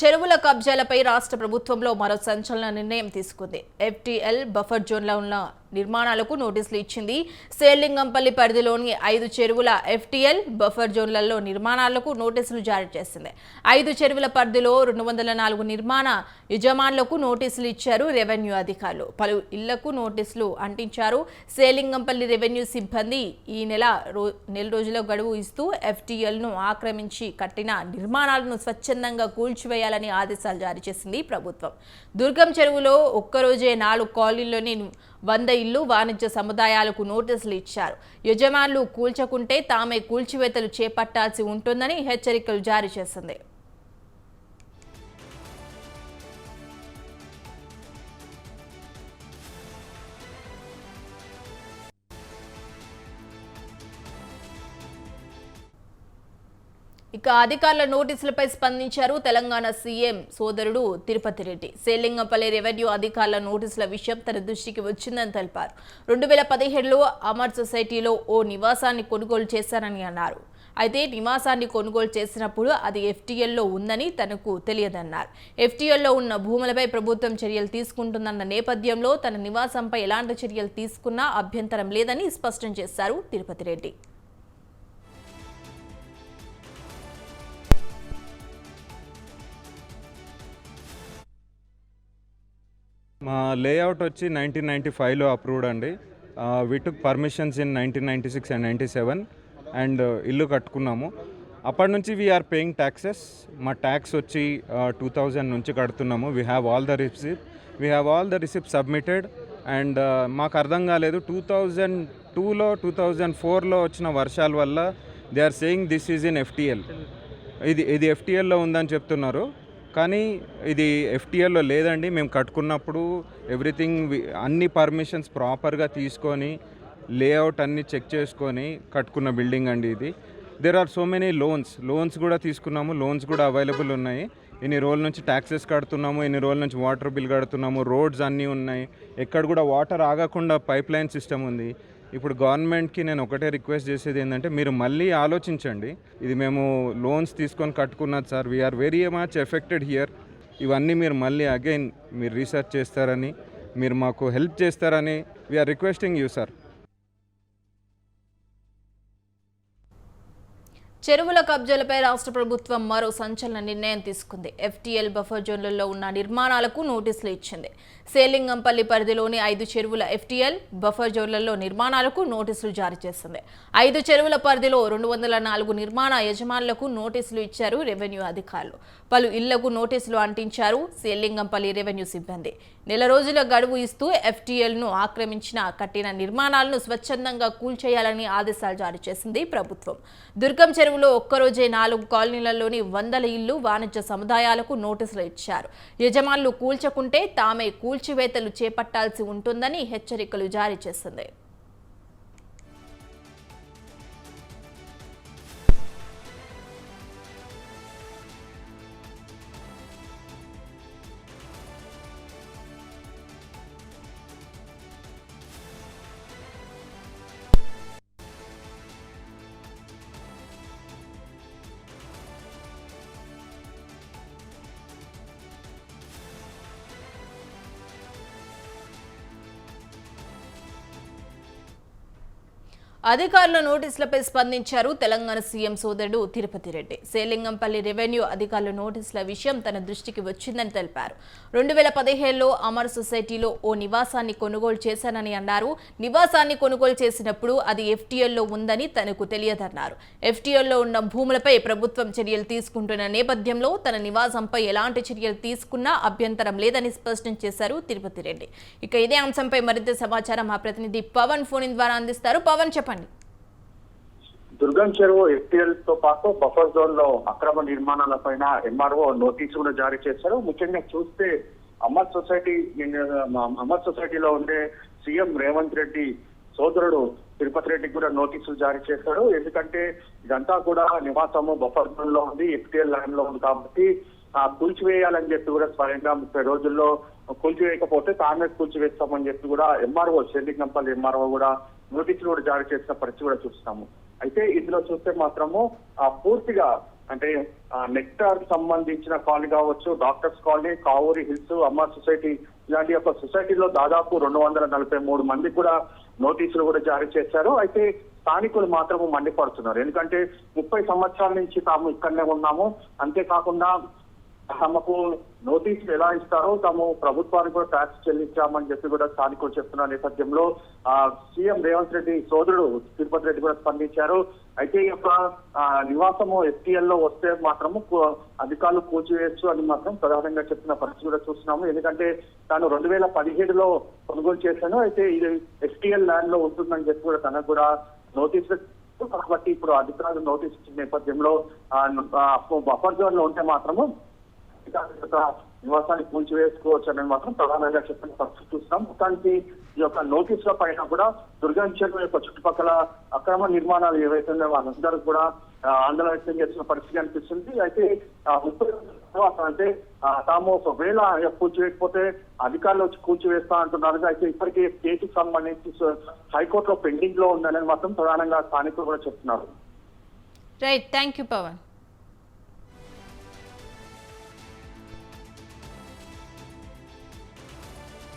చెరువుల కబ్జాలపై రాష్ట్ర ప్రభుత్వంలో మరో సంచలన నిర్ణయం తీసుకుంది. ఎఫ్టీఎల్ బఫర్ జోన్లో ఉన్న నిర్మాణాలకు నోటీసులు ఇచ్చింది. సేలింగంపల్లి పరిధిలోని ఐదు చెరువుల ఎఫ్టీఎల్ బఫర్ జోన్లలో నిర్మాణాలకు నోటీసులు జారీ చేసింది. ఐదు చెరువుల పరిధిలో రెండు వందల నాలుగు నిర్మాణ యజమానులకు నోటీసులు ఇచ్చారు రెవెన్యూ అధికారులు. పలు ఇళ్ళకు నోటీసులు అంటించారు. సేలింగంపల్లి రెవెన్యూ సిబ్బంది ఈ నెల రో నెల రోజుల గడువు ఇస్తూ ఎఫ్టీఎల్ను ఆక్రమించి కట్టిన నిర్మాణాలను స్వచ్ఛందంగా కూల్చివేయాలని ఆదేశాలు జారీ చేసింది ప్రభుత్వం. దుర్గం చెరువులో ఒక్కరోజే నాలుగు కాలనీల్లోని వంద ఇళ్ళు వాణిజ్య సముదాయాలకు నోటీసులు ఇచ్చారు. యజమానులు కూల్చకుంటే తామే కూల్చివేతలు చేపట్టాల్సి ఉంటుందని హెచ్చరికలు జారీ చేసింది. ఇక అధికారుల నోటీసులపై స్పందించారు తెలంగాణ సీఎం సోదరుడు తిరుపతి రెడ్డి. సేలింగంపల్లి రెవెన్యూ అధికారుల నోటీసుల విషయం తన దృష్టికి వచ్చిందని తెలిపారు. రెండు వేల పదిహేడులో అమర్ సొసైటీలో ఓ నివాసాన్ని కొనుగోలు చేశారని అన్నారు. అయితే నివాసాన్ని కొనుగోలు చేసినప్పుడు అది ఎఫ్టీఎల్లో ఉందని తనకు తెలియదన్నారు. ఎఫ్టీఎల్లో ఉన్న భూములపై ప్రభుత్వం చర్యలు తీసుకుంటుందన్న నేపథ్యంలో తన నివాసంపై ఎలాంటి చర్యలు తీసుకున్నా అభ్యంతరం లేదని స్పష్టం చేశారు తిరుపతి రెడ్డి. మా లేఅవుట్ వచ్చి నైన్టీన్ నైంటీ ఫైవ్లో అప్రూవ్డ్ అండి. We took permissions in nineteen ninety six and ninety seven and ఇల్లు కట్టుకున్నాము. అప్పటి నుంచి వీఆర్ పేయింగ్ ట్యాక్సెస్ మా ట్యాక్స్ వచ్చి టూ థౌజండ్ నుంచి కడుతున్నాము. We have all the receipt we have all the receipt submitted and మాకు అర్థం కాలేదు. టూ థౌజండ్ టూలో టూ థౌజండ్ ఫోర్లో వచ్చిన వర్షాల వల్ల they are saying this is in FTL ఇది ఇది ఎఫ్టీఎల్లో ఉందని చెప్తున్నారు. కానీ ఇది ఎఫ్టీఎల్లో లేదండి. మేము కట్టుకున్నప్పుడు ఎవ్రీథింగ్ అన్ని పర్మిషన్స్ ప్రాపర్గా తీసుకొని లేఅవుట్ అన్ని చెక్ చేసుకొని కట్టుకున్న బిల్డింగ్ అండి ఇది. There are so many loans loans కూడా తీసుకున్నాము. లోన్స్ కూడా అవైలబుల్ ఉన్నాయి. ఇన్ని రోజుల నుంచి ట్యాక్సెస్ కడుతున్నాము ఇన్ని రోజుల నుంచి వాటర్ బిల్ కడుతున్నాము రోడ్స్ అన్నీ ఉన్నాయి. ఎక్కడ కూడా వాటర్ ఆగకుండా పైప్ లైన్ సిస్టమ్ ఉంది. ఇప్పుడు గవర్నమెంట్కి నేను ఒకటే రిక్వెస్ట్ చేసేది ఏంటంటే మీరు మళ్ళీ ఆలోచించండి. ఇది మేము లోన్స్ తీసుకొని కట్టుకున్నది sir. We're very much affected here ఇవన్నీ మీరు మళ్ళీ అగైన్ మీరు రీసెర్చ్ చేస్తారని మీరు మాకు హెల్ప్ చేస్తారని వీఆర్ రిక్వెస్టింగ్ యూ సార్ చెరువుల కబ్జాలపై రాష్ట్ర ప్రభుత్వం మరో సంచలన నిర్ణయం తీసుకుంది. ఎఫ్టీఎల్ బఫర్ జోన్లలో ఉన్న నిర్మాణాలకు నోటీసులు ఇచ్చింది. సేలింగంపల్లి పరిధిలోని ఐదు చెరువుల ఎఫ్టీఎల్ బఫర్ జోన్లలో నిర్మాణాలకు నోటీసులు జారీ చేసింది. ఐదు చెరువుల పరిధిలో రెండు వందల నాలుగు నిర్మాణ యజమానులకు నోటీసులు ఇచ్చారు రెవెన్యూ అధికారులు. పలు ఇళ్ళకు నోటీసులు అంటించారు సేలింగంపల్లి రెవెన్యూ సిబ్బంది. నెల రోజుల గడువు ఇస్తూ ఎఫ్టీఎల్ను ఆక్రమించిన కట్టిన నిర్మాణాలను స్వచ్ఛందంగా కూల్చేయాలని ఆదేశాలు జారీ చేసింది ప్రభుత్వం. దుర్గం చెరువులో ఒక్కరోజే నాలుగు కాలనీలలోని వందల ఇళ్ళు వాణిజ్య సముదాయాలకు నోటీసులు ఇచ్చారు. యజమానులు కూల్చకుంటే తామే కూల్చివేతలు చేపట్టాల్సి ఉంటుందని హెచ్చరికలు జారీ చేసింది. అధికారుల నోటీసులపై స్పందించారు తెలంగాణ సీఎం సోదరుడు తిరుపతి రెడ్డి. సేలింగంపల్లి రెవెన్యూ అధికారుల నోటీసుల విషయం తన దృష్టికి వచ్చిందని తెలిపారు. రెండు వేల పదిహేడులో అమర్ సొసైటీలో ఓ నివాసాన్ని కొనుగోలు చేశానని అన్నారు. నివాసాన్ని కొనుగోలు చేసినప్పుడు అది ఎఫ్టీఎల్లో ఉందని తనకు తెలియదన్నారు. ఎఫ్టీఎల్లో ఉన్న భూములపై ప్రభుత్వం చర్యలు తీసుకుంటున్న నేపథ్యంలో తన నివాసంపై ఎలాంటి చర్యలు తీసుకున్నా అభ్యంతరం లేదని స్పష్టం చేశారు తిరుపతి రెడ్డి. ఇక ఇదే అంశంపై మరింత సమాచారం మా ప్రతినిధి పవన్ ఫోన్ ద్వారా అందిస్తారు. పవన్ చెప్పండి. దుర్గం చెరువు ఎఫ్టీఎల్తో పాటు బఫర్ జోన్లో అక్రమ నిర్మాణాల పైన ఎంఆర్ఓ నోటీసు కూడా జారీ చేశారు. ముఖ్యంగా చూస్తే అమర్ సొసైటీ అమర్ సొసైటీలో ఉండే సీఎం రేవంత్ రెడ్డి సోదరుడు తిరుపతి రెడ్డికి కూడా నోటీసులు జారీ చేశాడు ఎందుకంటే ఇదంతా కూడా నివాసము బఫర్ జోన్లో ఉంది ఎఫ్టీఎల్ లైన్లో ఉంది కాబట్టి కూల్చివేయాలని చెప్పి కూడా స్వయంగా ముప్పై రోజుల్లో కూల్చివేయకపోతే తామే కూల్చివేస్తామని చెప్పి కూడా ఎంఆర్ఓ షెల్లింగంపల్లి ఎంఆర్ఓ కూడా నోటీసులు కూడా జారీ చేసిన పరిస్థితి కూడా చూస్తాము. అయితే ఇందులో చూస్తే మాత్రము ఆ పూర్తిగా అంటే నెక్టార్ సంబంధించిన కాల్ కావచ్చు డాక్టర్స్ కాలనీ కావూరి హిల్స్ అమ్మ సొసైటీ ఇలాంటి యొక్క సొసైటీలో దాదాపు రెండు వందల నలభై మూడు మంది కూడా నోటీసులు కూడా జారీ చేశారు. అయితే స్థానికులు మాత్రము మండిపడుతున్నారు. ఎందుకంటే ముప్పై సంవత్సరాల నుంచి తాము ఇక్కడనే ఉన్నాము. అంతేకాకుండా తమకు నోటీసులు ఎలా ఇస్తారో తాము ప్రభుత్వానికి కూడా ట్యాక్స్ చెల్లించామని చెప్పి కూడా స్థానికులు చెప్తున్న నేపథ్యంలో ఆ సీఎం రేవంత్ రెడ్డి సోదరుడు తిరుపతి రెడ్డి కూడా స్పందించారు. అయితే ఈ యొక్క నివాసము ఎఫ్టీఎల్లో వస్తే మాత్రము అధికారులు కూల్చివేయచ్చు అని మాత్రం ప్రధానంగా చెప్తున్న పరిస్థితి కూడా చూస్తున్నాము. ఎందుకంటే తాను రెండు వేల పదిహేడులో కొనుగోలు చేశాను. అయితే ఇది ఎస్టీఎల్ ల్యాండ్లో ఉంటుందని చెప్పి కూడా తనకు కూడా నోటీసులు కాబట్టి ఇప్పుడు అధికారులు నోటీస్ ఇచ్చిన నేపథ్యంలో బఫర్ జోన్లో ఉంటే మాత్రము యొక్క నివాసాన్ని కూల్చివేసుకోవచ్చని మాత్రం ప్రధానంగా చెప్పిన పరిస్థితి చూస్తున్నాం. మొత్తానికి ఈ యొక్క నోటీసుల పైన కూడా దుర్గం చెరువు యొక్క చుట్టుపక్కల అక్రమ నిర్మాణాలు ఏవైతే ఉన్నాయో వాళ్ళందరూ కూడా ఆందోళన వ్యక్తం చేసిన పరిస్థితి అనిపిస్తుంది అయితే ముప్పై అంటే తాము ఒకవేళ కూల్చివేయకపోతే అధికారులు వచ్చి కూల్చివేస్తా అంటున్నారు. అయితే ఇప్పటికే కేసుకు సంబంధించి హైకోర్టులో పెండింగ్లో ఉందని మాత్రం ప్రధానంగా స్థానికులు కూడా చెప్తున్నారు. Right thank you Pawan